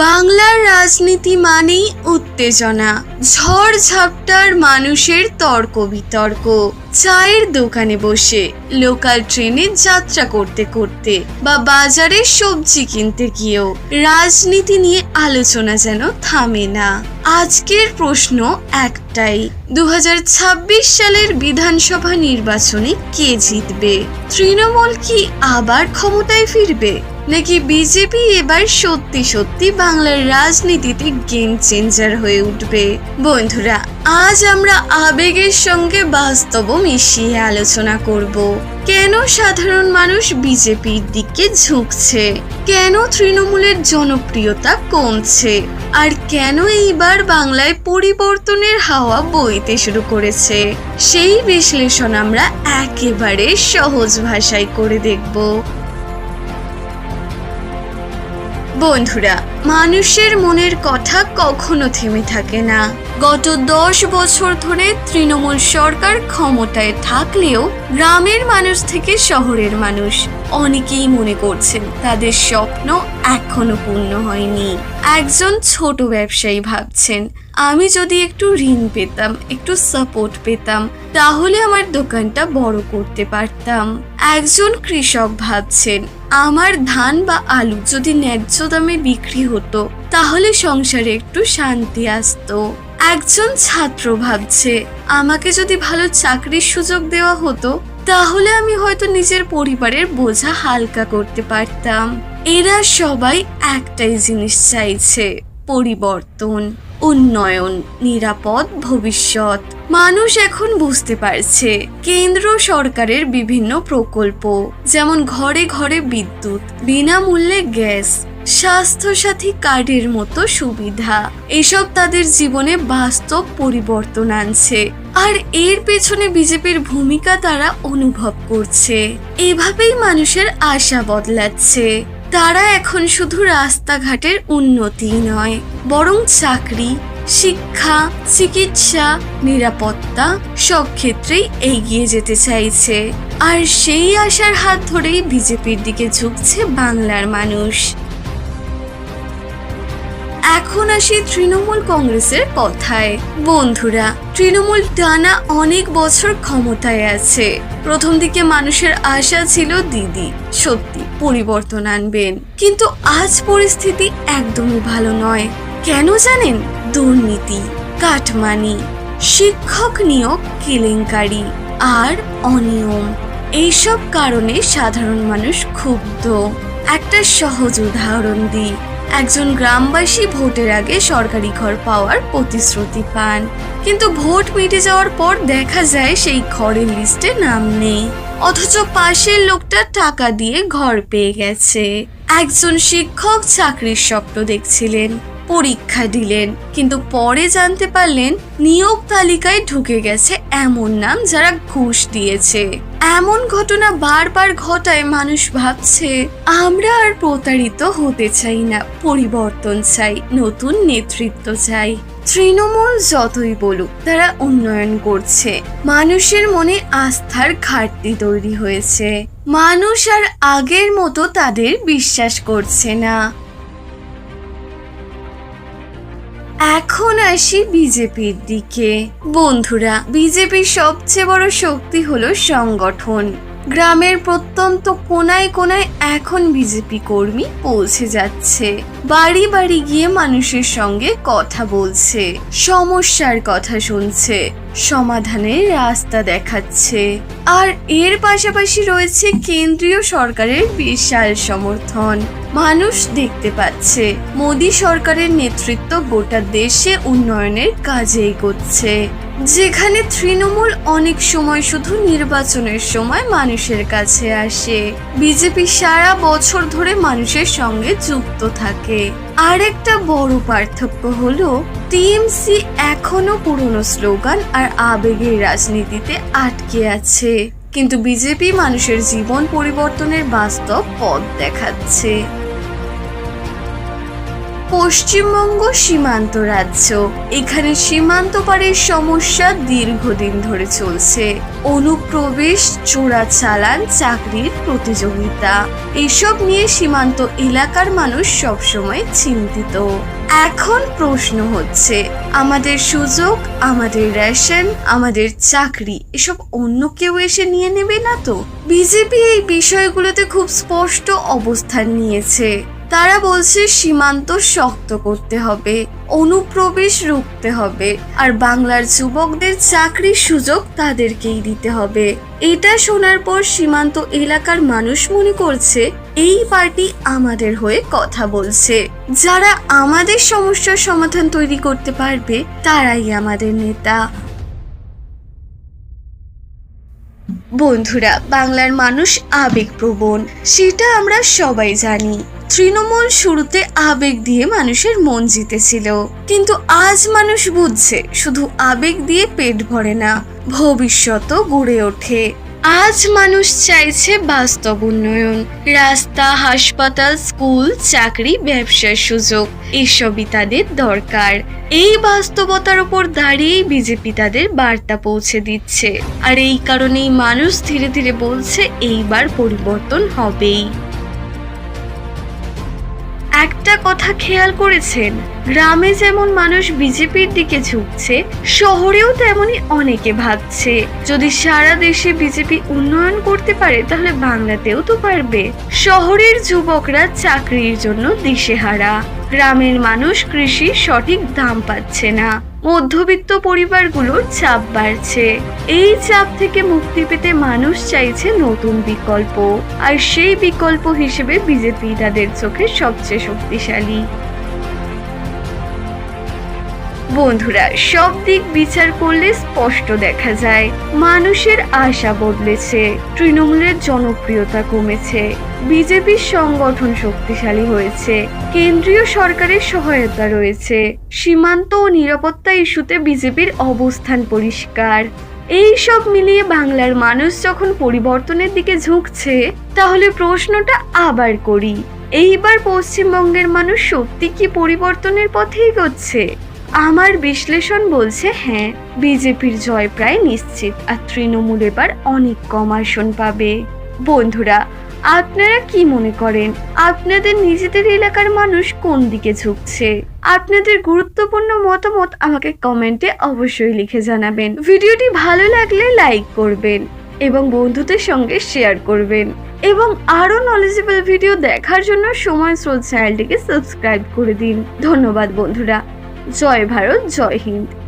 বাংলার রাজনীতি মানেই উত্তেজনা। ঝড় ঝাপটার মানুষের তর্ক বিতর্ক। চায়ের দোকানে বসে, লোকাল ট্রেনে যাত্রা করতে করতে বা বাজারে সবজি কিনতে গিয়েও রাজনীতি নিয়ে আলোচনা যেন থামে না। আজকের প্রশ্ন একটাই দু হাজার ছাব্বিশ সালের বিধানসভা নির্বাচনে কে জিতবে? তৃণমূল কি আবার ক্ষমতায় ফিরবে? নাকি বিজেপি এবার সত্যি সত্যি বাংলার রাজনীতিতে গেম চেঞ্জার হয়ে উঠবে? বন্ধুরা, আজ আমরা আবেগের সঙ্গে বাস্তব মিশিয়ে আলোচনা করব। কেন সাধারণ মানুষ বিজেপির দিকে ঝুঁকছে? কেন তৃণমূলের জনপ্রিয়তা কমছে? আর কেন এইবার বাংলায় পরিবর্তনের হাওয়া বইতে শুরু করেছে? সেই বিশ্লেষণ আমরা একেবারে সহজ ভাষায় করে দেখব। বন্ধুরা, মানুষের মনের কথা কখনো থেমে থাকে না। গত দশ বছর ধরে তৃণমূল সরকার ক্ষমতায় থাকলেও গ্রামের মানুষ থেকে শহরের মানুষ অনেকেই মনে করছেন তাদের স্বপ্ন এখনও পূর্ণ হয়নি। একজন ছোট ব্যবসায়ী ভাবছেন, আমি যদি একটু ঋণ পেতাম, একটু সাপোর্ট পেতাম, তাহলে আমার দোকানটা বড় করতে পারতাম। একজন কৃষক ভাবছেন আমার ধান বা আলু যদি ন্যায্য দামে বিক্রি হতো, তাহলে সংসারে একটু শান্তি আসতো। একজন ছাত্র ভাবছে, আমাকে যদি ভালো চাকরির সুযোগ দেওয়া হতো, তাহলে আমি হয়তো নিজের পরিবারের বোঝা হালকা করতে পারতাম। এরা সবাই একটাই জিনিস চাইছে, পরিবর্তন, উন্নয়ন, নিরাপদ ভবিষ্যৎ। মানুষ এখন বুঝতে পারছে কেন্দ্র সরকারের বিভিন্ন প্রকল্প, যেমন ঘরে ঘরে বিদ্যুৎ, বিনামূল্যে গ্যাস, স্বাস্থ্যসাথী কার্ডের মতো সুবিধা। এসব তাদের জীবনে বাস্তব পরিবর্তন আনছে আর এর পেছনে বিজেপির ভূমিকা তারা অনুভব করছে। এভাবেই মানুষের আশা বদলাচ্ছে। তারা এখন শুধু রাস্তাঘাটের উন্নতি নয়, বরং চাকরি শিক্ষা, চিকিৎসা, নিরাপত্তা সব ক্ষেত্রেই এগিয়ে যেতে চাইছে। আর সেই আশার হাত ধরেই বিজেপির দিকে ঝুঁকছে বাংলার মানুষ। এখন আসি তৃণমূল কংগ্রেসের কথায়। বন্ধুরা, তৃণমূল টানা অনেক বছর ক্ষমতায় আছে। প্রথম দিকে মানুষের আশা ছিল দিদি, সত্যি পরিবর্তন আনবেন। কিন্তু আজ পরিস্থিতি একদমই ভালো নয়। কেন জানেন? দুর্নীতি, কাটমানি, শিক্ষক নিয়োগ, কেলেঙ্কারি আর অনিয়ম। এইসব কারণে সাধারণ মানুষ ক্ষুব্ধ। একটা সহজ উদাহরণ দিই। একজন গ্রামবাসী ভোটের আগে সরকারি ঘর পাওয়ার প্রতিশ্রুতি পান। কিন্তু ভোট মিটে যাওয়ার পর দেখা যায় সেই ঘরের লিস্টে নাম নেই। অথচ পাশের লোকটা টাকা দিয়ে ঘর পেয়ে গেছে। একজন শিক্ষক চাকরির স্বপ্ন দেখছিলেন। পরীক্ষা দিলেন, কিন্তু পরে জানতে পারলেন নিয়োগ তালিকায় ঢুকে গেছে এমন নাম যারা ঘুষ দিয়েছে। এমন ঘটনা বারবার ঘটায় মানুষ ভাবছে, আমরা আর প্রতারিত হতে চাই না, পরিবর্তন চাই, নতুন নেতৃত্ব চাই। তৃণমূল যতই বলুক, তারা উন্নয়ন করছে। মানুষের মনে আস্থার ঘাটতি তৈরি হয়েছে। মানুষ আর আগের মতো তাদের বিশ্বাস করছে না। এখন আসি বিজেপির দিকে। বন্ধুরা, বিজেপির সবচেয়ে বড় শক্তি হলো সংগঠন। গ্রামের প্রত্যন্ত কোনায় কোনায় এখন বিজেপি কর্মী পৌঁছে যাচ্ছে। বাড়ি বাড়ি গিয়ে মানুষের সঙ্গে কথা বলছে, সমস্যার কথা শুনছে। সমাধানের রাস্তা দেখাচ্ছে। আর এর পাশাপাশি রয়েছে কেন্দ্রীয় সরকারের বিশাল সমর্থন। মানুষ দেখতে পাচ্ছে, মোদি সরকারের নেতৃত্ব গোটা দেশে উন্নয়নের কাজে এগোচ্ছে। যেখানে তৃণমূল অনেক সময় শুধু নির্বাচনের সময় মানুষের কাছে আসে। বিজেপি সারা বছর ধরে মানুষের সঙ্গে যুক্ত থাকে। আরেকটা বড় পার্থক্য হলো, টিএমসি এখনও পুরনো স্লোগান আর আবেগের রাজনীতিতে আটকে আছে। কিন্তু বিজেপি মানুষের জীবন পরিবর্তনের বাস্তব পথ দেখাচ্ছে। পশ্চিমবঙ্গ সীমান্ত রাজ্য। এখানে সীমান্ত পারের সমস্যা দীর্ঘদিন ধরে চলছে। অনুপ্রবেশ চোরাচালান চাকরির প্রতিযোগিতা। এসব নিয়ে সীমান্ত এলাকার মানুষ সবসময় চিন্তিত। এখন প্রশ্ন হচ্ছে, আমাদের সুযোগ, আমাদের রেশন, আমাদের চাকরি, এসব অন্য কেউ এসে নিয়ে নেবে না তো? বিজেপি এই বিষয়গুলোতে খুব স্পষ্ট অবস্থান নিয়েছে। তারা বলছে সীমান্ত শক্ত করতে হবে, অনুপ্রবেশ রুখতে হবে, আর বাংলার যুবকদের চাকরির সুযোগ তাদেরকেই দিতে হবে। এটা শোনার পর সীমান্ত এলাকার মানুষ মনে করছে, এই পার্টি আমাদের হয়ে কথা বলছে। যারা আমাদের সমস্যার সমাধান তৈরি করতে পারবে, তারাই আমাদের নেতা। বন্ধুরা, বাংলার মানুষ আবেগপ্রবণ, সেটা আমরা সবাই জানি। তৃণমূল শুরুতে আবেগ দিয়ে মানুষের মন জিতেছিল। কিন্তু আজ মানুষ বুঝছে, শুধু আবেগ দিয়ে পেট ভরে না, ভবিষ্যতও গড়ে ওঠে। আজ মানুষ চাইছে বাস্তব উন্নয়ন, রাস্তা, হাসপাতাল, স্কুল, চাকরি, ব্যবসার সুযোগ, এসবই তাদের দরকার। এই বাস্তবতার উপর দাঁড়িয়েই বিজেপি তাদের বার্তা পৌঁছে দিচ্ছে। আর এই কারণেই মানুষ ধীরে ধীরে বলছে, এইবার পরিবর্তন হবেই। একটা কথা খেয়াল করেছেন, গ্রামে যেমন মানুষ বিজেপির দিকে ঝুঁকছে, শহরেও তেমনি অনেকে ভাবছে। যদি সারা দেশে বিজেপি উন্নয়ন করতে পারে, তাহলে বাংলাতেও তো পারবে। শহরের যুবকরা চাকরির জন্য দিশেহারা। গ্রামের মানুষ কৃষির সঠিক দাম পাচ্ছে না। মধ্যবিত্ত পরিবারগুলোর চাপ বাড়ছে। এই চাপ থেকে মুক্তি পেতে মানুষ চাইছে নতুন বিকল্প। আর সেই বিকল্প হিসেবে বিজেপি তাদের চোখে সবচেয়ে শক্তিশালী। বন্ধুরা, সব দিক বিচার করলে স্পষ্ট দেখা যায়। মানুষের আশা বদলেছে, তৃণমূলের জনপ্রিয়তা কমেছে, বিজেপির সংগঠন শক্তিশালী হয়েছে, কেন্দ্রীয় সরকারের সহায়তা রয়েছে, সীমান্ত ও নিরাপত্তা ইস্যুতে বিজেপির অবস্থান পরিষ্কার। এই সব মিলিয়ে বাংলার মানুষ যখন পরিবর্তনের দিকে ঝুঁকছে, তাহলে প্রশ্নটা আবার করি, এইবার পশ্চিমবঙ্গের মানুষ সত্যি কি পরিবর্তনের পথে এগোচ্ছে? আমার বিশ্লেষণ বলছে হ্যাঁ বিজেপির জয় প্রায় নিশ্চিত, আর তৃণমূল এবার অনেক কম আসন পাবে। বন্ধুরা, আপনারা কি মনে করেন, আপনাদের নিজেদের এলাকার মানুষ কোন দিকে ঝুঁকছে? আপনাদের গুরুত্বপূর্ণ মতামত আমাকে কমেন্টে অবশ্যই লিখে জানাবেন। ভিডিওটি ভালো লাগলে লাইক করবেন এবং বন্ধুদের সঙ্গে শেয়ার করবেন। এবং আরও নলেজেবল ভিডিও দেখার জন্য সময় স্রোত চ্যানেলটিকে সাবস্ক্রাইব করে দিন। ধন্যবাদ, বন্ধুরা। জয় ভারত জয় হিন্দ।